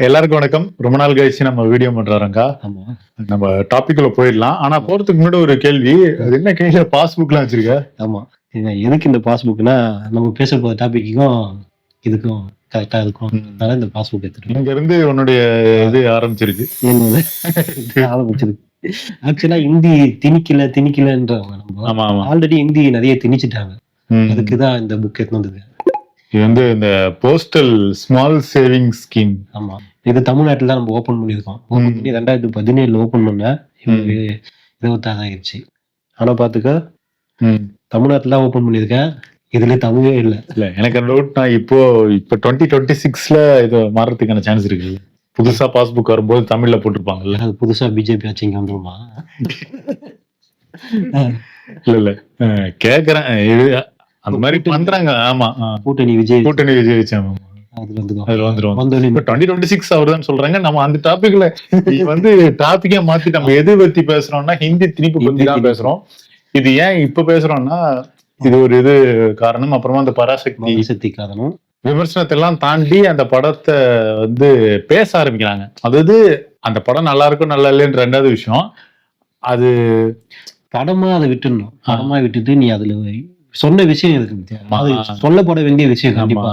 எல்லாருக்கும் வணக்கம். ரொம்ப நாள் கழிச்சு நம்ம வீடியோ பண்றாருங்கா. நம்ம டாபிக்ல போயிடலாம். ஆனா போறதுக்கு முன்னாடி ஒரு கேள்வி. அது என்ன கையில பாஸ்புக்லாம் வச்சிருக்க. ஆமா. எதுக்கு இந்த பாஸ்புக்னா நம்ம பேச போற டாபிக்கும் இதுக்கும் கரெக்டா இருக்கும். அதனால இந்த பாஸ்புக் எடுத்துட்டு இங்க இருந்து உன்னுடைய இது ஆரம்பிச்சிருக்கு. ஆரம்பிச்சிருக்கு. ஆக்சுவலா ஹிந்தி திணிக்கல திணிக்கலன்றவங்க நம்ம. ஆல்ரெடி ஹிந்தி நிறைய திணிச்சிட்டாங்க. ம். அதுக்கு தான் இந்த புக் எடுத்து வந்தது. இது வந்து இந்த போஸ்டல் ஸ்மால் சேவிங் ஸ்கீம் ஆமா. இது தமிழ்நாட்டுல தான் நம்ம ஓபன் பண்ணியிருக்கோம். ஓபன் ம். பண்ணி ரெண்டாயிரத்தி பதினேழுல ஓபன் பண்ண இவங்க இருபத்தாறு ஆயிடுச்சு. ஆனா பாத்துக்க தமிழ்நாட்டுல தான் ஓபன் பண்ணியிருக்கேன். இதுல தமிழே இல்ல. இல்ல எனக்கு டவுட் நான் இப்போ இப்போ டுவெண்ட்டி டுவெண்ட்டி சிக்ஸ்ல இது மாறதுக்கான சான்ஸ் இருக்கு புதுசா பாஸ்புக் வரும்போது தமிழ்ல போட்டிருப்பாங்கல்ல. அது புதுசா பிஜேபி ஆச்சு இங்க வந்துருமா? இல்ல இல்ல. கேக்குறேன். இது அந்த மாதிரி பண்றாங்க. ஆமா. கூட்டணி விஜய் கூட்டணி விஜய் அதுல வந்துக்கும் அதுல இப்ப டுவெண்ட்டி டுவெண்ட்டி சிக்ஸ் அவர் தான் சொல்றாங்க. நம்ம அந்த டாபிக்ல வந்து டாபிக்கே மாத்தி நம்ம எது பத்தி பேசுறோம்னா ஹிந்தி திணிப்பு பத்தி தான். பேசுறோம். இது ஏன் இப்ப பேசுறோம்னா இது ஒரு இது காரணம். அப்புறமா அந்த பராசக்தி சக்தி காரணம் விமர்சனத்தை எல்லாம் தாண்டி அந்த படத்தை வந்து பேச ஆரம்பிக்கிறாங்க. அதாவது அந்த படம் நல்லா இருக்கும் நல்லா இல்லைன்ற ரெண்டாவது விஷயம். அது படமா அதை விட்டுடணும். படமா விட்டுட்டு நீ அதுல சொன்ன விஷயம் இருக்கு? அது. சொல்லப்பட வேண்டிய விஷயம் கண்டிப்பா.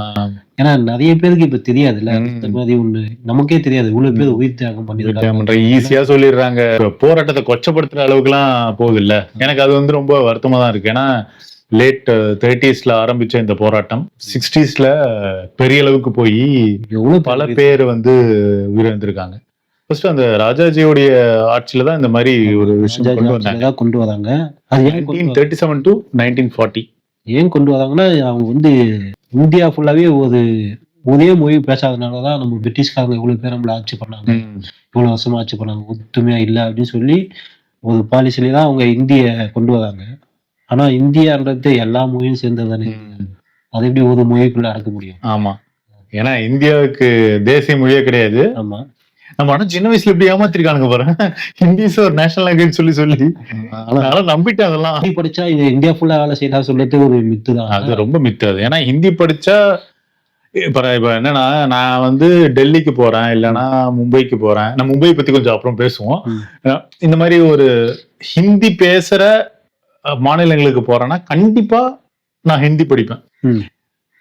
ஏன்னா நிறைய பேருக்கு இப்ப தெரியாதுல்ல மாதிரி ஒண்ணு நமக்கே தெரியாது. இவ்வளவு பேர் உயிர் தியாகம் பண்ணிருக்காங்க ஈஸியா சொல்லிடுறாங்க. போராட்டத்தை கொச்சப்படுத்துற அளவுக்கு எல்லாம் போகுது இல்ல எனக்கு அது வந்து ரொம்ப வருத்தமா தான் இருக்கு. ஏன்னா லேட் தேர்ட்டிஸ்ல ஆரம்பிச்ச இந்த போராட்டம் சிக்ஸ்டீஸ்ல பெரிய அளவுக்கு போய் எவ்வளவு பல பேர் வந்து உயிரிழந்திருக்காங்க. ஃபர்ஸ்ட் அந்த ராஜாஜியோடைய ஆட்சியில தான் இந்த மாதிரி ஒரு விஷயம் கொண்டு வந்தாங்க. கொண்டு வராங்க. அது nineteen? Thirty seven to nineteen forty ஏன் கொண்டு வராங்கன்னா அவங்க வந்து இந்தியா ஃபுல்லாவே ஒரு ஒரே மொழி பேசாதனாலதான் நம்ம பிரிட்டிஷ்காரங்க இவ்வளவு பேர் நம்மள ஆட்சி பண்ணாங்க. இவ்வளவு வருஷமா ஆட்சி பண்ணாங்க. ஒத்துமையா இல்ல அப்படின்னு சொல்லி ஒரு பாலிசில தான் அவங்க இந்திய கொண்டு வராங்க. ஆனா இந்தியான்றது எல்லா மொழியும் சேர்ந்தது தானே அது எப்படி ஒரு மொழிக்குள்ள அடக்க முடியும்? ஆமா. ஏன்னா இந்தியாவுக்கு தேசிய மொழியே கிடையாது. ஆமா. நம்ம ஆனா சின்ன வயசுல இப்படி ஏமாத்திருக்கானுங்க பாரு. ஹிந்திஸ் ஒரு நேஷனல் லாங்குவேஜ் சொல்லி சொல்லி. அதனால நம்பிட்டேன் அதெல்லாம். ஹிந்தி படிச்சா இது இந்தியா ஃபுல்லா வேலை செய்யலாம் சொல்லிட்டு ஒரு மித்து தான். அது ரொம்ப மித்தாது ஏன்னா ஹிந்தி படிச்சா இப்ப இப்ப என்னன்னா நான் வந்து டெல்லிக்கு போறேன் இல்லைன்னா மும்பைக்கு போறேன். நான் மும்பை பத்தி கொஞ்சம் அப்புறம் பேசுவோம். இந்த மாதிரி ஒரு ஹிந்தி பேசுற மாநிலங்களுக்கு போறேன்னா கண்டிப்பா நான் ஹிந்தி படிப்பேன்.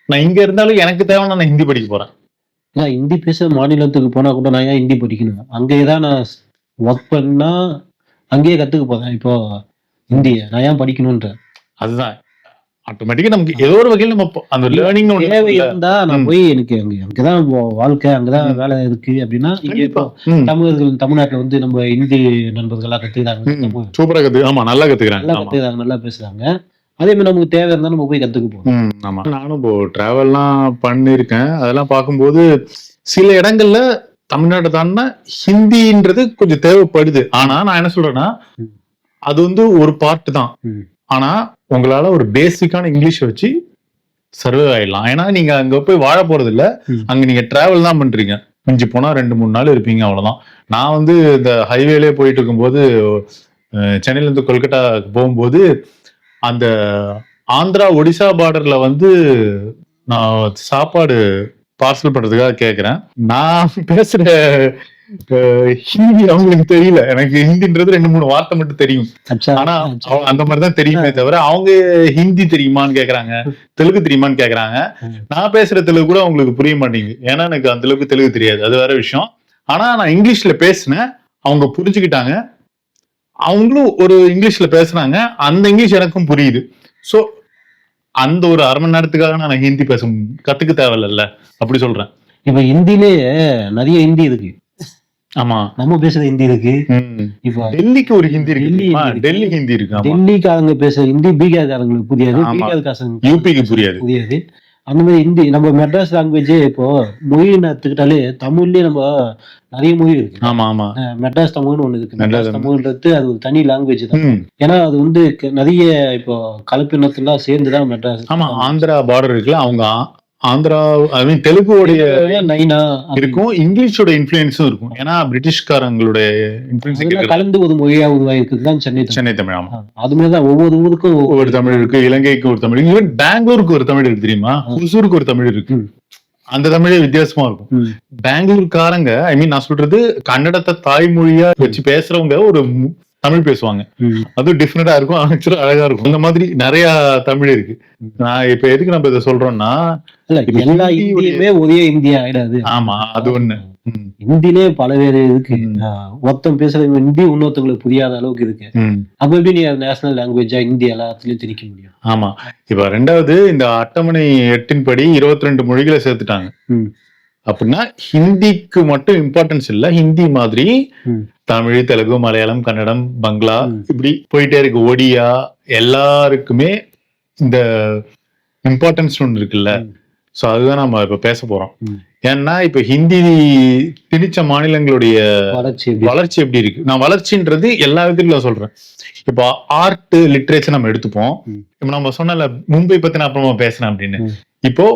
நான் இங்க இருந்தாலும் எனக்கு தேவைன்னா நான் ஹிந்தி படிக்க போறேன். ஏன்னா ஹிந்தி பேசுற மாநிலத்துக்கு போனா கூட நான் ஏன் ஹிந்தி படிக்கணும்? அங்கேயே தான் நான் ஒர்க் பண்ணா அங்கேயே கத்துக்க போறேன். இப்போ ஹிந்திய நான் ஏன் படிக்கணும்ன்ற அதுதான். ஆட்டோமேட்டிக்கா நமக்கு ஏதோ ஒரு வகையில் நம்ம அந்த லேர்னிங் தேவை இருந்தா நான். போய் எனக்கு அங்க அங்கதான் வாழ்க்கை அங்கதான். வேலை இருக்கு அப்படின்னா இங்கே இப்போ. தமிழர்கள் தமிழ்நாட்டுல வந்து நம்ம ஹிந்தி நண்பர்களா கத்துக்கிறாங்க. சூப்பரா கத்து ஆமா நல்லா கத்துக்கிறாங்க. நல்லா கத்துக்கிறாங்க நல்லா பேசுறாங்க. அதே மாதிரி நமக்கு தேவை இருந்தா நம்ம போய் கத்துக்க போறோம். ம், ஆமா. நானும் இப்போ டிராவல்லாம் பண்ணியிருக்கேன். அதெல்லாம் பார்க்கும்போது சில இடங்கள்ல தமிழ்நாடு தாண்டினா ஹிந்தின்றது கொஞ்சம் தேவைப்படுது. ஆனா நான் என்ன சொல்றேன்னா. அது வந்து ஒரு பார்ட் தான். ஆனா உங்களால ஒரு பேசிக்கான இங்கிலீஷ் வச்சு சர்வே ஆயிடலாம். ஏன்னா நீங்க அங்க போய் வாழ போறது இல்ல. அங்க நீங்க டிராவல் தான் பண்றீங்க. மிஞ்சி போனா ரெண்டு மூணு நாள் இருப்பீங்க அவ்வளவுதான். நான் வந்து இந்த ஹைவேலயே போயிட்டு இருக்கும்போது சென்னையில இருந்து கொல்கட்டா போகும்போது அந்த ஆந்திரா ஒடிசா பார்டர்ல வந்து நான் சாப்பாடு பார்சல் பண்றதுக்காக கேக்குறேன். நான் பேசுற ஹிந்தி அவங்களுக்கு தெரியல. எனக்கு ஹிந்தின்றது ரெண்டு மூணு வார்த்தை மட்டும் தெரியும். ஆனா அந்த மாதிரி தான் தெரியுமே தவிர அவங்க ஹிந்தி தெரியுமான்னு கேக்குறாங்க. தெலுங்கு தெரியுமான்னு கேக்குறாங்க. நான் பேசுற தெலுங்கு கூட அவங்களுக்கு புரிய மாட்டேங்குது. ஏன்னா எனக்கு அந்த அளவுக்கு தெலுங்கு தெரியாது. அது வேற விஷயம். ஆனா நான் இங்கிலீஷ்ல பேசினேன். அவங்க புரிஞ்சுக்கிட்டாங்க. அவங்களும் ஒரு இங்கிலீஷ்ல பேசுனாங்க அந்த இங்கிலீஷ் எனக்கும் புரியுது. சோ அந்த ஒரு அரை மணி நேரத்துக்காக நான் ஹிந்தி பேச கத்துக்க தேவையில்ல அப்படி சொல்றேன். இப்ப ஹிந்திலேயே நிறைய ஹிந்தி இருக்கு. ஆமா. நம்ம பேசுற ஹிந்தி இருக்கு. இப்போ டெல்லிக்கு ஒரு ஹிந்தி இருக்கு. டெல்லி? ஹிந்தி இருக்கு. டெல்லிக்காரங்க பேசுற ஹிந்தி பீகார்காரங்களுக்கு புரியாது. பீகார்காரங்க யூபிக்கு புரியாது. புரியாது. அந்த மாதிரி ஹிந்தி நம்ம மெட்ராஸ் லாங்குவேஜ் இப்போ மொழின்னு எடுத்துக்கிட்டாலே தமிழ்லயே நம்ம நிறைய மொழி இருக்கு. ஆமா ஆமா. மெட்ராஸ் தமிழ்னு ஒண்ணு இருக்கு. மெட்ராஸ் தமிழ்ன்றது அது ஒரு தனி லாங்குவேஜ் தான். ஏன்னா அது வந்து நிறைய இப்போ கலப்பினத்துலாம் சேர்ந்துதான் மெட்ராஸ் ஆமா ஆந்திரா பார்டர் இருக்குல்ல அவங்க ஆந்திரா ஐ மீன் தெலுங்குடைய நைனா இருக்கும் இங்கிலீஷோட இன்ஃபுளுன்ஸும் இருக்கும். ஏன்னா பிரிட்டிஷ்காரங்களுடைய இன்ஃபுளுன்ஸ் கலந்து ஒரு மொழியா உருவாயிருக்குது தான் சென்னை தமிழ். சென்னை தமிழ் ஆமா. தான் ஒவ்வொரு ஊருக்கும் ஒவ்வொரு- தமிழ் இருக்கு இலங்கைக்கு ஒரு தமிழ் ஈவன் பெங்களூருக்கு ஒரு தமிழ் இருக்கு தெரியுமா. ஹுசூருக்கு ஒரு தமிழ் இருக்கு. அந்த தமிழே வித்தியாசமா இருக்கும். பெங்களூர்காரங்க ஐ மீன் நான் சொல்றது கன்னடத்தை தாய்மொழியா வச்சு பேசுறவங்க ஒரு தமிழ் பேசுவாங்க. அதுவும் டிஃப்ரெண்டா இருக்கும் ஆக்சுவலா அழகா இருக்கும். இந்த மாதிரி நிறைய தமிழ் இருக்கு. நான் இப்ப எதுக்கு நம்ம இதை சொல்றோம்னா எல்லா இந்தியுமே ஒரே இந்தியா ஆயிடாது. ஆமா அது ஒண்ணு. ஹிந்திலே பல பேர் இருக்கு. ம். ஆஹ் ஒருத்தன் பேசுறது ஹிந்தி இன்னொருத்தவங்களுக்கு புரியாத அளவுக்கு இருக்கு. அப்ப எப்படி நீ நேஷனல் லாங்குவேஜா ஹிந்தி எல்லாத்துலயும் திணிக்க முடியும்? ஆமா. இப்ப ரெண்டாவது இந்த அட்டவணை எட்டின் படி இருபத்தி ரெண்டு மொழிகளை சேர்த்துட்டாங்க. அப்படின்னா ஹிந்திக்கு மட்டும் இம்பார்ட்டன்ஸ் இல்ல ஹிந்தி மாதிரி. தமிழ் தெலுங்கு மலையாளம் கன்னடம் பங்களா. இப்படி போயிட்டே இருக்கு ஒடியா எல்லாருக்குமே இந்த இம்பார்ட்டன்ஸ் ஒன்று இருக்குல்ல. சோ அதுதான் நம்ம இப்ப பேச போறோம். ஏன்னா இப்ப ஹிந்தி திணிச்ச மாநிலங்களுடைய வளர்ச்சி வளர்ச்சி எப்படி இருக்கு நான் வளர்ச்சின்றது எல்லா விதத்திலும் சொல்றேன் இப்போ ஆர்ட் லிட்ரேச்சர் நம்ம எடுத்துப்போம். இப்போ நம்ம சொன்னல மும்பை பத்தி நான் அப்புறமா பேசுறேன் அப்படின்னு. இப்போ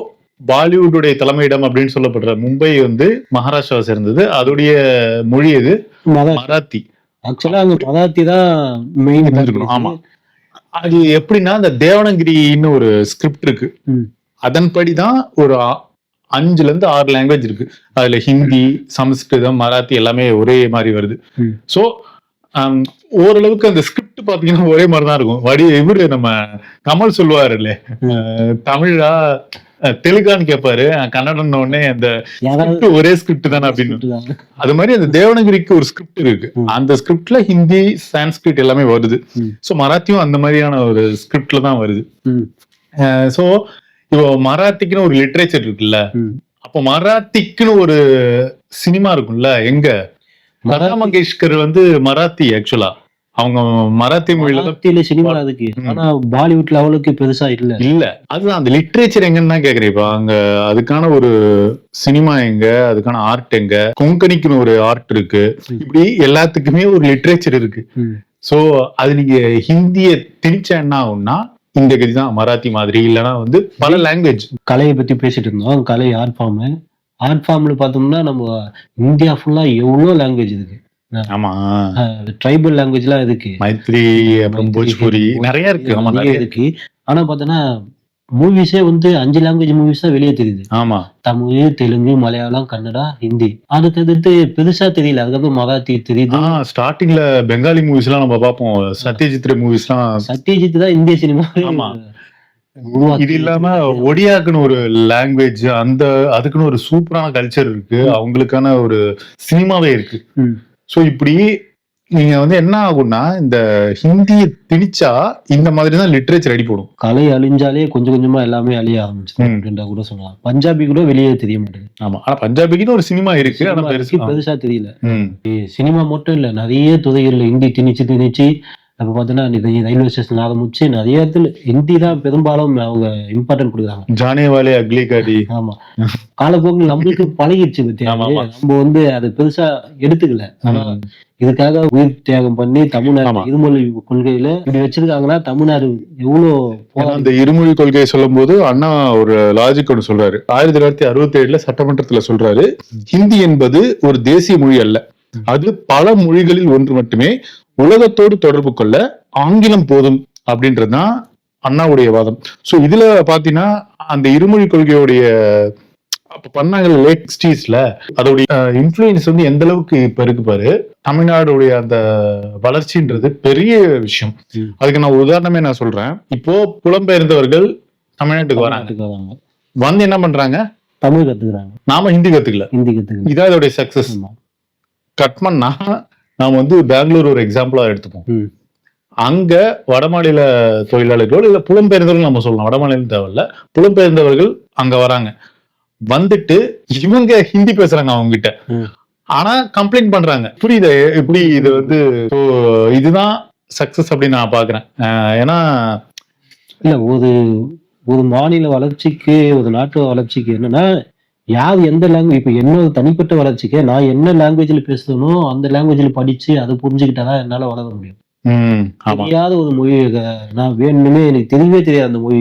பாலிவுட்டுடைய தலைமையிடம் அப்படின்னு சொல்லப்படுற மும்பை வந்து மகாராஷ்டிராவை சேர்ந்தது. அதோடைய மொழி எது? மராத்தி. ஆக்சுவலா அங்க மதாத்தி தான் மெயின் ஆமா. அது எப்படின்னா இந்த தேவனகிரின்னு ஒரு ஸ்கிரிப்ட் இருக்கு. அதன்படி தான் ஒரு அஞ்சுல இருந்து ஆறு லாங்குவேஜ் இருக்கு. அதுல ஹிந்தி சமஸ்கிருதம் மராத்தி எல்லாமே ஒரே மாதிரி வருது. ம். ஓரளவுக்கு அந்த ஸ்கிரிப்ட் பாத்தீங்கன்னா ஒரே மாதிரி தான் இருக்கும் வடி இவரு நம்ம கமல் சொல்லுவாரு இல்ல தமிழா தெலுங்கான்னு கேட்பாரு கன்னடம் உடனே அந்த ஒரே ஸ்கிரிப்ட் தானே அப்படின்னு. அது மாதிரி அந்த தேவனகிரிக்கு ஒரு ஸ்கிரிப்ட் இருக்கு. அந்த ஸ்கிரிப்ட்ல ஹிந்தி சான்ஸ்கிரிட் எல்லாமே வருது. சோ மராத்தியும் அந்த மாதிரியான ஒரு ஸ்கிரிப்ட்ல தான் வருது. சோ இப்போ மராத்திக்குன்னு ஒரு லிட்ரேச்சர் இருக்குல்ல. அப்போ மராத்திக்குன்னு ஒரு சினிமா இருக்கும்ல எங்க லதா மங்கேஷ்கர் வந்து மராத்தி ஆக்சுவலா அவங்க மராத்தி மொழியில மராத்தியில சினிமா அதுக்கு. ஆனா பாலிவுட் லெவலுக்கு பெருசா இல்ல. இல்ல. அதுதான் அந்த லிட்ரேச்சர் எங்கன்னு தான் கேக்குறேன் இப்ப. அங்க அதுக்கான ஒரு சினிமா எங்க அதுக்கான ஆர்ட் எங்க? கொங்கணிக்குன்னு ஒரு ஆர்ட் இருக்கு. இப்படி எல்லாத்துக்குமே ஒரு லிட்ரேச்சர் இருக்கு. சோ அது நீங்க ஹிந்திய திணிச்சா என்ன ஆகும்னா இந்த கதி தான் மராத்தி மாதிரி. இல்லைன்னா வந்து பல லாங்குவேஜ் கலையை பத்தி பேசிட்டு இருந்தோம். கலை ஆர்ட் ஃபார்ம் ஆர்ட் ஃபார்ம்ல பார்த்தோம்னா நம்ம இந்தியா ஃபுல்லா எவ்வளோ லாங்குவேஜ் இருக்கு? ஆமா. ட்ரைபல் லாங்குவேஜ்லாம் இருக்கு மைத்ரி அப்புறம் போஜ்பூரி நிறைய இருக்கு. ஆமா நிறைய இருக்கு. ஆனா பார்த்தோன்னா மூவிஸே வந்து அஞ்சு லாங்குவேஜ் மூவிஸ் தான் வெளியே தெரியுது. ஆமா. தமிழ் தெலுங்கு மலையாளம் கன்னடா ஹிந்தி. அதை தவிர்த்து பெருசா தெரியல. அதுக்கப்புறம் மராத்தி தெரியுது. ஸ்டார்டிங்ல பெங்காலி மூவிஸ் எல்லாம் நம்ம பார்ப்போம். சத்யஜித் மூவிஸ் எல்லாம் சத்யஜித் தான் இந்திய சினிமா ஆமா. இது இல்லாம ஒடியாக்குன்னு ஒரு லாங்குவேஜ் அந்த அதுக்குன்னு ஒரு சூப்பரான கல்ச்சர் இருக்கு. அவங்களுக்கான ஒரு சினிமாவே இருக்கு. சோ இப்படி நீங்க வந்து என்ன ஆகும்னா இந்த ஹிந்தியை திணிச்சா இந்த மாதிரி தான் லிட்ரேச்சர் அடி போடும் கலை அழிஞ்சாலே கொஞ்சம் கொஞ்சமா எல்லாமே அழிய ஆரம்பிச்சு. அப்படின்ற கூட சொல்லலாம். பஞ்சாபி கூட வெளியே தெரிய மாட்டேங்குது. ஆமா. ஆனா பஞ்சாபிக்குன்னு ஒரு சினிமா இருக்கு. ஆனா பெருசு தெரியல. சினிமா மட்டும் இல்ல நிறைய துறைகள்ல ஹிந்தி திணிச்சு திணிச்சு அப்ப பாத்தீங்கன்னா இது ரயில்வே ஸ்டேஷன் ஆரம்பிச்சு நிறைய இடத்துல ஹிந்தி தான் பெரும்பாலும் அவங்க இம்பார்ட்டன்ட் கொடுக்குறாங்க. ஜானே வாலே அக்லி காடி. ஆமா. காலப்போக்கில் நம்மளுக்கு பழகிடுச்சு பத்தியா. நம்ம வந்து அது பெருசா எடுத்துக்கல. ஆனா. இதுக்காக உயிர் தியாகம் பண்ணி. தமிழ்நாடு இருமொழி கொள்கையில இப்படி வச்சிருக்காங்கன்னா தமிழ்நாடு எவ்வளவு அந்த இருமொழி கொள்கையை சொல்லும் போது அண்ணா ஒரு லாஜிக் ஒன்று சொல்றாரு. ஆயிரத்தி தொள்ளாயிரத்தி அறுபத்தி ஏழுல சட்டமன்றத்துல சொல்றாரு ஹிந்தி என்பது ஒரு தேசிய மொழி அல்ல. அது பல மொழிகளில் ஒன்று மட்டுமே. உலகத்தோடு தொடர்பு கொள்ள ஆங்கிலம் போதும் அப்படின்றதுதான் அண்ணாவுடைய வாதம். சோ இதுல பாத்தீங்கன்னா அந்த இருமொழி கொள்கையுடைய அப்ப பண்ணாங்கல்ல லேட் சிக்ஸ்டீஸ்ல அதோடைய இன்ஃபுளுயன்ஸ் வந்து எந்த அளவுக்கு இப்ப இருக்கு பாரு தமிழ்நாடுடைய அந்த வளர்ச்சின்றது பெரிய விஷயம். அதுக்கு நான் உதாரணமே நான் சொல்றேன். இப்போ புலம்பெயர்ந்தவர்கள் தமிழ்நாட்டுக்கு வராங்க. வந்து என்ன பண்றாங்க? தமிழ் கத்துக்கிறாங்க. நாம ஹிந்தி கத்துக்கல. ஹிந்தி கத்துக்கிறாங்க இதான் இதோடைய சக்சஸ். கட் பண்ணா நாம வந்து பெங்களூர் ஒரு எக்ஸாம்பிளா எடுத்துப்போம். அங்க வடமாநில தொழிலாளர்கள் இல்ல புலம்பெயர்ந்தவர்கள் நம்ம சொல்லலாம். வடமாநிலம் தேவையில்ல. புலம்பெயர்ந்தவர்கள் அங்க வராங்க. வந்துட்டு இவங்க ஹிந்தி பேசுறாங்க அவங்க கிட்ட. ஆனா கம்ப்ளைண்ட் பண்றாங்க. புரியுது? எப்படி இது வந்து இதுதான் சக்சஸ் அப்படின்னு நான் பாக்குறேன் ஏன்னா இல்ல ஒரு ஒரு மாநில வளர்ச்சிக்கு ஒரு நாட்டு வளர்ச்சிக்கு என்னன்னா யார் எந்த லாங்குவேஜ் இப்ப என்னோட தனிப்பட்ட வளர்ச்சிக்கு நான் என்ன லாங்குவேஜ்ல பேசுறனோ அந்த லாங்குவேஜ்ல படிச்சு அதை புரிஞ்சுக்கிட்டாதான் என்னால வளர முடியும். தெரியாத ஒரு மொழி நான் வேணும்னே எனக்கு தெரியவே தெரியாது அந்த மொழி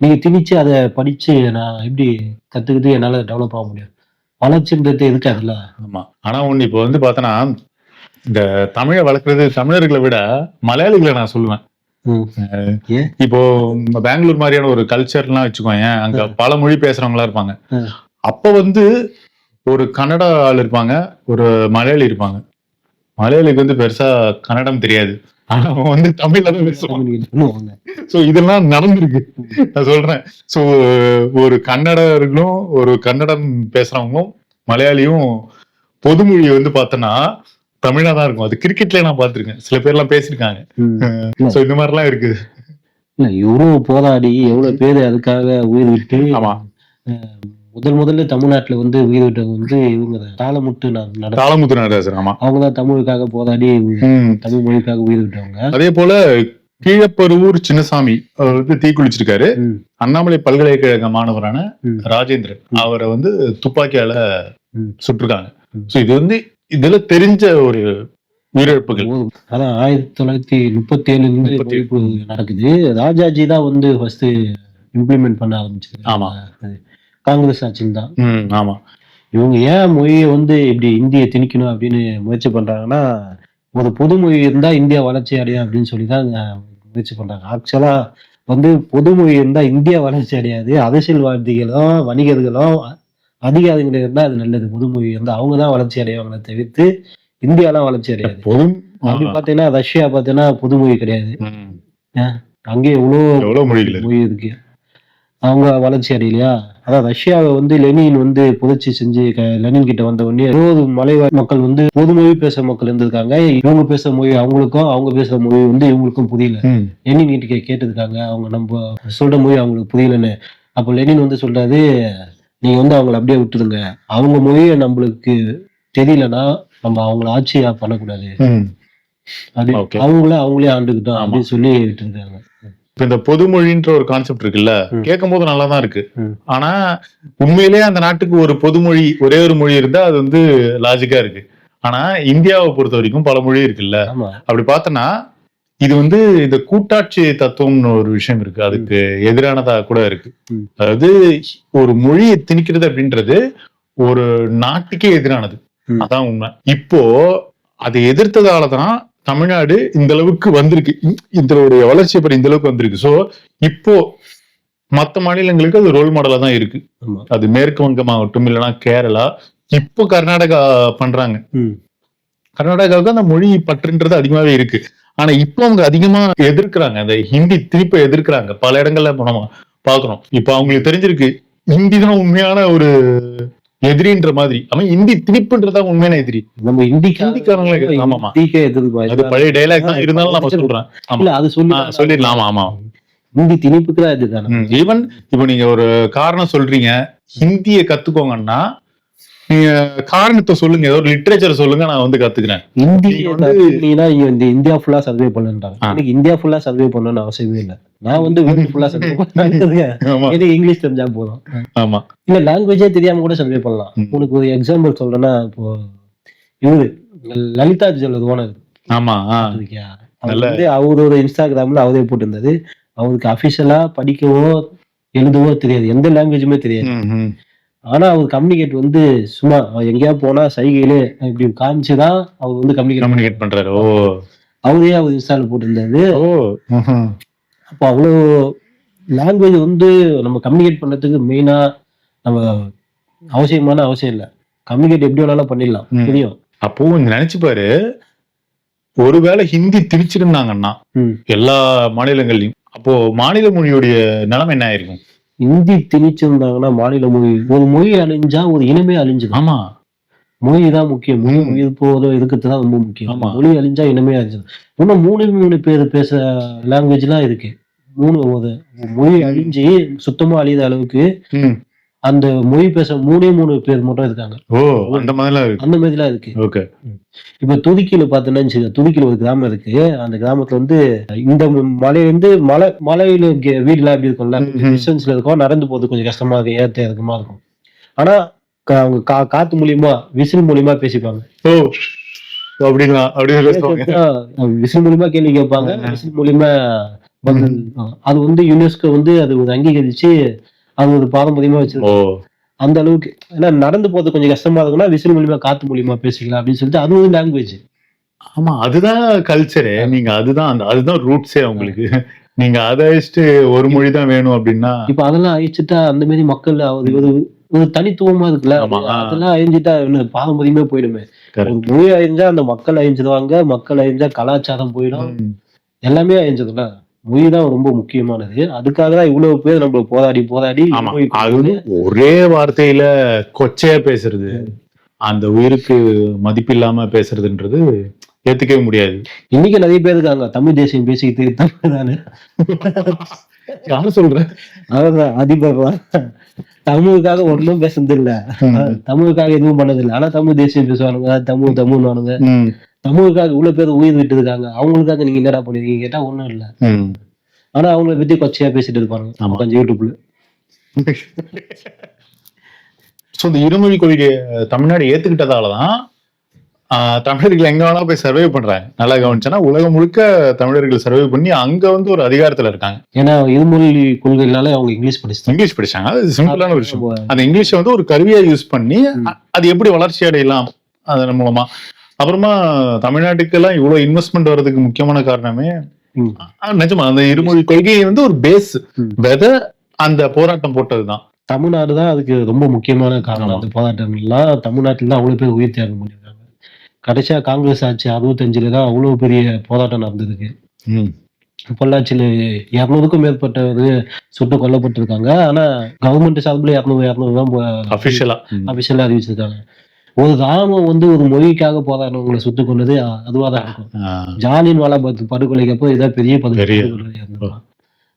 நீங்க திணிச்சு அதை படிச்சு நான் எப்படி கத்துக்கிட்டு என்னால டெவலப் ஆக முடியும்? வளர்ச்சின்றது இருக்காதுல்ல ஆமா. ஆனா ஒண்ணு இப்போ வந்து பார்த்தனா இந்த தமிழை வளர்க்கறது தமிழர்களை விட மலையாளிகளை நான் சொல்லுவேன்? இப்போ பெங்களூர் மாதிரியான ஒரு கல்ச்சர்லாம் வச்சுக்கோங்க அங்க பல மொழி பேசுறவங்களா இருப்பாங்க. அப்ப வந்து ஒரு கன்னட ஆள் இருப்பாங்க ஒரு மலையாளி இருப்பாங்க. மலையாளிக்கு வந்து பெருசா கன்னடம் தெரியாது. ஆனா அவன் வந்து தமிழ்ல தான். சோ இதெல்லாம் நடந்திருக்கு. நான் சொல்றேன். சோ ஒரு கன்னடர்களும் ஒரு கன்னடம் பேசுறவங்களும் மலையாளியும் பொதுமொழி வந்து பார்த்தோன்னா தமிழா தான் இருக்கும். அது கிரிக்கெட்ல நான் பார்த்திருக்கேன். சில பேர் எல்லாம் பேசியிருக்காங்க. ம். சோ இந்த மாதிரி எல்லாம் இருக்கு. இல்ல இவ்வளவு போராடி எவ்வளவு பேர் அதுக்காக உயிர் விட்டு ஆமா. முதல் முதல்ல தமிழ்நாட்டுல வந்து உயிர் விட்டவங்க வந்து இவங்க நட தாளமுத்து நடராசர் ஆமா அவங்க தான் தமிழுக்காக போராடி ம். தமிழ் மொழிக்காக உயிர் விட்டவங்க அதே போல கீழப்பருவூர் சின்னசாமி அவர் வந்து தீக்குளிச்சிருக்காரு. அண்ணாமலை பல்கலைக்கழக மாணவரான. ராஜேந்திரன் அவரை வந்து துப்பாக்கியால. சுட்டிருக்காங்க. சோ இது வந்து இதுல தெரிஞ்ச ஒரு உயிரிழப்புகள் அதான் ஆயிரத்தி தொள்ளாயிரத்தி முப்பத்தி ஏழுல இருந்து நடக்குது ராஜாஜி தான் வந்து ஃபர்ஸ்ட் இம்ப்ளிமெண்ட் பண்ண ஆரம்பிச்சது ஆமா. காங்கிரஸ் ஆட்சியில் தான். ஆமா. இவங்க ஏன் மொழியை வந்து இப்படி இந்தியை திணிக்கணும் அப்படின்னு முயற்சி பண்றாங்கன்னா ஒரு பொது மொழி இருந்தா இந்தியா வளர்ச்சி அடையும் அப்படின்னு சொல்லி தான் முயற்சி பண்றாங்க. ஆக்சுவலா வந்து பொது மொழி இருந்தா இந்தியா வளர்ச்சி அடையாது. அரசியல்வாதிகளும் வணிகர்களும் அதிகாரிகள் இருந்தா அது நல்லது. பொது மொழி இருந்தா அவங்க தான் வளர்ச்சி அடைவாங்களே தவிர்த்து இந்தியாலாம் வளர்ச்சி அடையாது. பொது அப்படி பாத்தீங்கன்னா ரஷ்யா பாத்தீங்கன்னா புது மொழி கிடையாது. அங்கே எவ்வளோ எவ்வளவு மொழி இருக்கு. அவங்க வளர்ச்சி அடையலையா அதான் ரஷ்யாவை வந்து லெனின் வந்து புரட்சி செஞ்சு லெனின் கிட்ட வந்த உடனே இருபது மலைவாழ் மக்கள் வந்து பொது மொழி பேசுற மக்கள் இருந்திருக்காங்க. இவங்க பேசுற மொழி அவங்களுக்கும் அவங்க பேசுற மொழி வந்து இவங்களுக்கும் புரியல. லெனின் கிட்ட கேட்டிருக்காங்க. அவங்க நம்ம சொல்ற மொழி அவங்களுக்கு புரியலன்னு. அப்போ லெனின் வந்து சொல்றாரு நீங்க வந்து அவங்கள அப்படியே விட்டுருங்க அவங்க மொழியை நம்மளுக்கு தெரியலன்னா நம்ம அவங்கள ஆட்சியா பண்ணக்கூடாது. Okay. அவங்கள அவங்களே ஆண்டுக்கிட்டோம். அப்படின்னு சொல்லி விட்டுருக்காங்க. இப்ப இந்த பொதுமொழின்ற ஒரு கான்செப்ட் இருக்குல்ல. கேட்கும் போது நல்லா தான் இருக்கு. ஆனா உண்மையிலேயே அந்த நாட்டுக்கு ஒரு பொதுமொழி ஒரே ஒரு மொழி இருந்தா அது வந்து லாஜிக்கா இருக்கு. ஆனா இந்தியாவை பொறுத்த வரைக்கும் பல மொழி இருக்குல்ல. அப்படி பார்த்தோன்னா இது வந்து இந்த கூட்டாட்சி தத்துவம்னு ஒரு விஷயம் இருக்கு. அதுக்கு எதிரானதா கூட இருக்கு. அதாவது ஒரு மொழியை திணிக்கிறது அப்படின்றது ஒரு நாட்டுக்கே எதிரானது. அதான் உண்மை. இப்போ அதை எதிர்த்ததால தான் தமிழ்நாடு இந்த அளவுக்கு வந்திருக்கு இதனுடைய வளர்ச்சி அப்படி இந்த அளவுக்கு வந்திருக்கு? சோ இப்போ மத்த மாநிலங்களுக்கு அது ரோல் மாடலா தான் இருக்கு. அது மேற்கு வங்கமாகட்டும் இல்லைன்னா கேரளா இப்போ கர்நாடகா பண்றாங்க. கர்நாடகாவுக்கு அந்த மொழி பற்றுன்றது அதிகமாவே இருக்கு. ஆனா இப்போ அவங்க அதிகமா எதிர்க்கிறாங்க. அந்த ஹிந்தி திருப்ப எதிர்க்கிறாங்க. பல இடங்கள்ல நம்ம பாக்குறோம் இப்ப அவங்களுக்கு தெரிஞ்சிருக்கு ஹிந்தி தான் உண்மையான ஒரு எதிரின்ற மாதிரி. அவன் ஹிந்தி திணிப்புன்றதா உண்மையான எதிரி. நம்ம இந்திக்கா ஹிந்திக்காரங்களுக்கு ஆமாமா அது பழைய டைலாக் தான் இருந்தாலும் நம்ம சொல்றேன். இல்ல. அது சொல்லி சொல்லிடலாம். ஆமா ஆமா. இந்தி திணிப்புக்கு தான்? இதுதானே ஈவன் இப்போ நீங்க ஒரு காரணம் சொல்றீங்க. ஹிந்தியை கத்துக்கோங்கன்னா நீங்க காரணத்தை சொல்லுங்க. ஏதோ லிட்ரேச்சர் சொல்லுங்க நான் வந்து கத்துக்கிறேன். வந்து- இந்தியா ஃபுல்லா சர்வே பண்ணுன்றாங்க. எனக்கு இந்தியா ஃபுல்லா சர்வே பண்ணணும்னு அவசியமே இல்ல. நான் வந்து வேர்ல்டு ஃபுல்லா சர்வே எனக்கு இங்கிலீஷ் தெரிஞ்சா போதும். ஆமா. இல்ல லாங்குவேஜே தெரியாம கூட சர்வே பண்ணலாம். உனக்கு ஒரு எக்ஸாம்பிள் சொல்றேன்னா இப்போ இவரு லலிதா ஜுவல்லர் ஓனர். ஆமா வந்து அவரோட இன்ஸ்டாகிராம்ல அவரே போட்டிருந்தாரு. அவருக்கு அபிஷியலா படிக்கவோ எழுதவோ தெரியாது. எந்த லாங்குவேஜுமே தெரியாது. ஆனா அவர் கம்யூனிகேட் வந்து சும்மா அவர் எங்கேயா போனா சைகையிலே இப்படி காமிச்சுதான் அவர் வந்து கம்யூனிகேட் கம்யூனிகேட் பண்றாரு. ஓ. அவரே அவர் இன்ஸ்டால போட்டிருந்தாரு. ஓ. அப்போ அவ்வளோ லாங்குவேஜ் வந்து நம்ம கம்யூனிகேட் பண்றதுக்கு மெயினா நம்ம அவசியமான அவசியம் இல்லை. கம்யூனிகேட் எப்படி வேணாலும் பண்ணிடலாம். ம். புரியும்? அப்போ நினைச்சு பாரு ஒருவேளை ஹிந்தி திணிச்சிருந்தாங்கன்னா. எல்லா மாநிலங்கள்லயும் அப்போ மாநில மொழியுடைய நிலைமை என்ன ஆயிருக்கும்? ஹிந்தி திணிச்சிருந்தாங்கன்னா மாநில மொழி ஒரு மொழி அழிஞ்சா ஒரு இனமே அழிஞ்சிடும் ஆமா மொழி தான் முக்கியம் மொழி ம். உயிர் போதோ இருக்கிறது தான் ரொம்ப முக்கியம் ஆமா. மொழி அழிஞ்சா இனமே அழிஞ்சிடும் இன்னும் மூணு மூணு பேர் பேச லாங்குவேஜ்லாம் இருக்கு மூணு ஒரு மொழி அழிஞ்சு சுத்தமா அழியாத அளவுக்கு. அந்த மொழி பேச மூணே மூணு பேர் மட்டும் இருக்காங்க. ஓ அந்த மாதிரிலாம் இருக்கு. அந்த மாதிரிலாம் இருக்கு. ஓகே. இப்ப துதுக்கில பாத்தீங்கன்னா துதுக்கில ஒரு கிராமம் இருக்கு. அந்த கிராமத்துல வந்து இந்த மலையில இருந்து மலை மலையில கே- வீடுலாம் எப்படி இருக்கும்ல. டிஸ்டன்ஸ்ல இருக்கும். நடந்து போறது கொஞ்சம் கஷ்டமா இருக்கும். ஏத்த இறக்கமா இருக்கும். ஆனா அவங்க கா காத்து மூலியமா விசில் மூலியமா பேசிப்பாங்க. ஓ அப்படிங்களா? அப்படின்னு விசில் மூலியமா கேள்வி கேட்பாங்க. விசில் மூலியமா அது வந்து யுனெஸ்கோ வந்து அது ஒரு அங்கீகரிச்சு அது ஒரு பாரம்பரியமா வச்சிருக்கு. ஓ. அந்த அளவுக்கு ஏன்னா நடந்து போறது கொஞ்சம் கஷ்டமா இருக்குன்னா விசில் மூலியமா காத்து மூலியமா பேசிக்கலாம் அப்படின்னு சொல்லிட்டு அது ஒரு லாங்குவேஜ் ஆமா அதுதான் கல்ச்சரு நீங்க அதுதான் அந்த அதுதான் ரூட்ஸே உங்களுக்கு. நீங்க அதை வச்சுட்டு ஒரு மொழி தான் வேணும் அப்படின்னா. இப்ப அதெல்லாம் அழிச்சுட்டா அந்த மாதிரி மக்கள் இவரு ஒரு தனித்துவமா இருக்குல்ல. அதெல்லாம் அழிஞ்சிட்டா இன்னும் பாரம்பரியமே போயிடுமே. ஒரு மொழி அழிஞ்சா அந்த மக்கள் அழிஞ்சிடுவாங்க மக்கள் அழிஞ்சா கலாச்சாரம் போயிடும். எல்லாமே அழிஞ்சதுல மொழி தான் ரொம்ப முக்கியமானது. அதுக்காக தான் இவ்வளவு பேர் நம்ம போராடி போராடி அது ஒரே வார்த்தையில கொச்சையா பேசுறது. அந்த உயிருக்கு மதிப்பில்லாம பேசுறதுன்றது ஏத்துக்கவே முடியாது. இன்னைக்கு நிறைய பேர் இருக்காங்க. தமிழ் தேசியம் பேசிக்கிட்டு தமிழ் தானே? யாரும் சொல்ற? அதான் அதிபர். தமிழுக்காக ஒண்ணும் பேசுறது இல்ல தமிழுக்காக எதுவும் பண்ணது இல்ல ஆனா தமிழ் தேசியம் பேசுவானுங்க. தமிழ் தமிழ் வானுங்க ம். தமிழுக்காக இவ்வளவு பேர் உயிர் விட்டு இருக்காங்க அவங்களுக்காக நீங்க என்னடா பண்ணிருக்கீங்க? கேட்டா ஒண்ணும் இல்ல. ஆனா அவங்கள பத்தி கொச்சையா பேசிட்டு இருப்பாங்க. ஆமா. கொஞ்சம் யூடியூப்ல சோ இந்த இருமொழி கொள்கையை தமிழ்நாடு ஏத்துக்கிட்டதாலதான் தமிழர்கள் எங்க வேணா போய் சர்வே பண்றாங்க. நல்லா கவனிச்சனா உலகம் முழுக்க தமிழர்கள் சர்வே பண்ணி அங்க வந்து ஒரு அதிகாரத்துல இருக்காங்க. ஏன்னா இருமொழி கொள்கைனால அவங்க இங்கிலீஷ் படிச்சுட்டாங்க இங்கிலீஷ் படிச்சாங்க. அது சிம்பிளான ஒரு விஷயம். நம்ம அந்த இங்கிலீஷை வந்து ஒரு கருவியா யூஸ் பண்ணி அது எப்படி வளர்ச்சி அடையலாம் அதன் மூலமா. அப்புறமா தமிழ்நாட்டுக்கு எல்லாம் இவ்வளவு இன்வெஸ்ட்மெண்ட் வர்றதுக்கு முக்கியமான காரணமே நிஜமா அந்த இருமொழி கொள்கை வந்து ஒரு பேஸ். விதை அந்த போராட்டம் போட்டதுதான். தமிழ்நாடு தான் அதுக்கு ரொம்ப முக்கியமான காரணம். அந்த போராட்டங்கள்லாம் தமிழ்நாட்டில் தான் அவ்வளவு பேர் உயிர் தியாகம் பண்ணியிருக்காங்க. கடைசியா காங்கிரஸ் ஆட்சி அறுபத்தஞ்சுல தான் அவ்வளவு பெரிய போராட்டம் நடந்ததுக்கு. பொள்ளாச்சியில இருநூறுக்கும் மேற்பட்டவர் சுட்டு கொல்லப்பட்டிருக்காங்க. ஆனா கவர்மெண்ட் சார்பில் இரநூறு இரநூறு தான் அபிஷியலா அபிஷியலா அறிவிச்சிருக்காங்க. ஒரு ராமம் வந்து ஒரு மொழிக்காக போராடினவங்களை சுட்டு கொண்டது அ- அதுவா தான் இருக்கும். ஜாலியன் வாலாபாத் படுகொலைக்கு அப்போ இதான் பெரிய.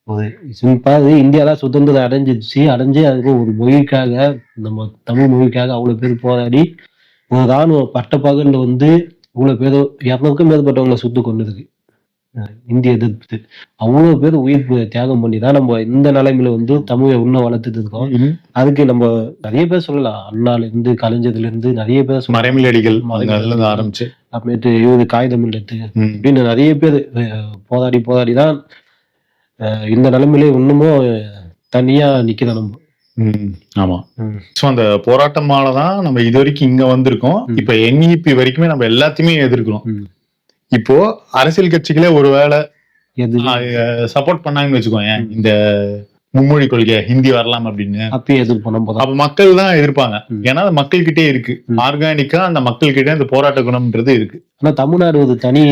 ஒரு சிம்பிளா இந்தியாலாம் சுதந்திரம் அடைஞ்சிருச்சு அடைஞ்சு அதுக்கு ஒரு மொழிக்காக நம்ம தமிழ் மொழிக்காக அவ்வளவு பேர் போராடி ஒரு ராணுவ பட்டப்பகல்ல வந்து இவ்வளவு பேர் இரநூறுக்கும் மேற்பட்டவங்களை சுட்டு கொண்டதுக்கு இந்திய எதிர்ப்பு அவ்வளவு பேர் உயிர் தியாகம் பண்ணி தான் நம்ம இந்த நிலைமையில வந்து தமிழை இன்னும் வளர்த்துட்டு இருக்கோம். அதுக்கு நம்ம நிறைய பேர் சொல்லலாம் அண்ணால இருந்து கலைஞர்ல இருந்து நிறைய பேர் மறைமலை இருந்து ஆரம்பிச்சு அப்புறமேட்டு இவரு காகிதம் இல்லத்து. அப்படின்னு நிறைய பேர் அஹ், போராடி போராடி தான் இந்த நிலைமையிலே இன்னமும் தனியா நிக்கிறோம் நம்ம. ஆமா. சோ அந்த போராட்டமாலதான் நம்ம இது வரைக்கும் இங்க வந்திருக்கோம். இப்ப என்இபி வரைக்குமே நம்ம எல்லாத்தையுமே எதிர்க்கிறோம். இப்போ அரசியல் கட்சிகளே ஒருவேளை எது? சப்போர்ட் பண்ணாங்கன்னு வச்சுக்கோங்க. இந்த மும்மொழி கொள்கை ஹிந்தி வரலாம் அப்படின்னு. அப்பயே எதிர்ப்பு தான் அப்ப மக்கள் தான் எதிர்ப்பாங்க. ஏன்னா அது மக்கள்கிட்டே இருக்கு. ஆர்கானிக்கா அந்த மக்கள்கிட்ட அந்த போராட்ட குணம்ன்றது இருக்கு. ஆனா தமிழ்நாடு ஒரு தனி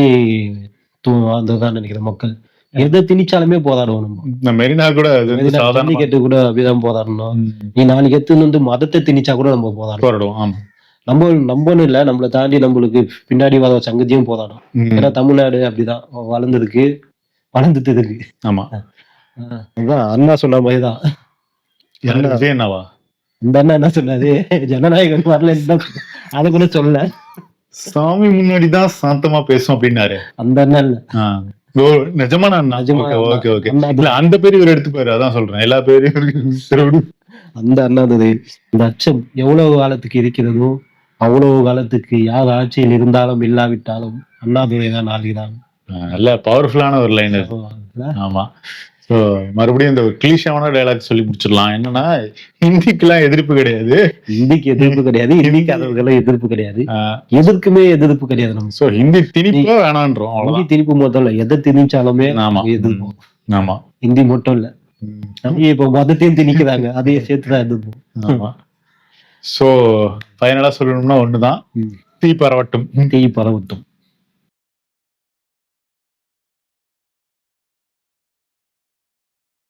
தான் நினைக்கிறேன் மக்கள். எதை திணிச்சாலுமே போராடுவோம் நம்ம மெரினா கூட ஜல்லிக்கட்டு கூட அப்படிதான் போராடணும் நீ நாளைக்கு எடுத்துன்னு வந்து மதத்தை திணிச்சா கூட நம்ம போராடணும் போராடுவோம். ஆமா. நம்ம நம்பணும் இல்ல நம்மளை தாண்டி நம்மளுக்கு பின்னாடி வர சங்கதியும் போராடும். ஏன்னா தமிழ்நாடு அப்படிதான் வளர்ந்ததுக்கு வளர்ந்துட்டு இருக்கு. ஆமா. அதான் அண்ணா சொன்ன மாதிரிதான். யாரு? விஜய் அண்ணாவா? இந்த அண்ணா என்ன சொன்னாரு? ஜனநாயகன் வரல அதை கூட சொல்ல சாமி முன்னாடி தான் சாந்தமா பேசும் அப்படின்னாரு. அந்த அண்ணா இல்ல. நிஜமான அண்ணா? ஓகே அண்ணா. ஓகே இல்ல அந்த பேர் இவர் எடுத்துப்பாரு அதான் சொல்றேன். எல்லா பேரையும். அந்த அண்ணாது இந்த அச்சம் எவ்வளவு காலத்துக்கு இருக்கிறதோ அவ்வளவு காலத்துக்கு யார் ஆட்சியில் இருந்தாலும் இல்லாவிட்டாலும் அண்ணாதுரை தான் ஆளுகிறான். ஆ, நல்ல பவர்ஃபுல்லான ஒரு லைன் ஆமா. சோ மறுபடியும் இந்த கிளீஷான டைலாக் சொல்லி முடிச்சிடலாம். என்னன்னா ஹிந்திக்கெல்லாம் எதிர்ப்பு கிடையாது. இந்திக்கு எதிர்ப்பு கிடையாது. இந்திக்காரர்களும் எதிர்ப்பு கிடையாது. ஆ, எதற்குமே எதிர்ப்பு கிடையாது நம்ம சோ ஹிந்தி திணிப்பா வேணான்றோம் ஹிந்தி அவ்வளவுதான் திருப்பி முதல்ல எதை திணிச்சாலுமே ஆமா. எதிர்ப்போம் ஆமா. ஹிந்தி மட்டும் இல்ல. இப்ப மதத்தையும் திணிக்கிறாங்க. அதையும் சேர்த்துதான் எதிர்ப்போம் ஆமா. சோ ஃபைனலா சொல்லணும்னா ஒண்ணுதான். ம். தீ பரவட்டும். தீ பரவட்டும்.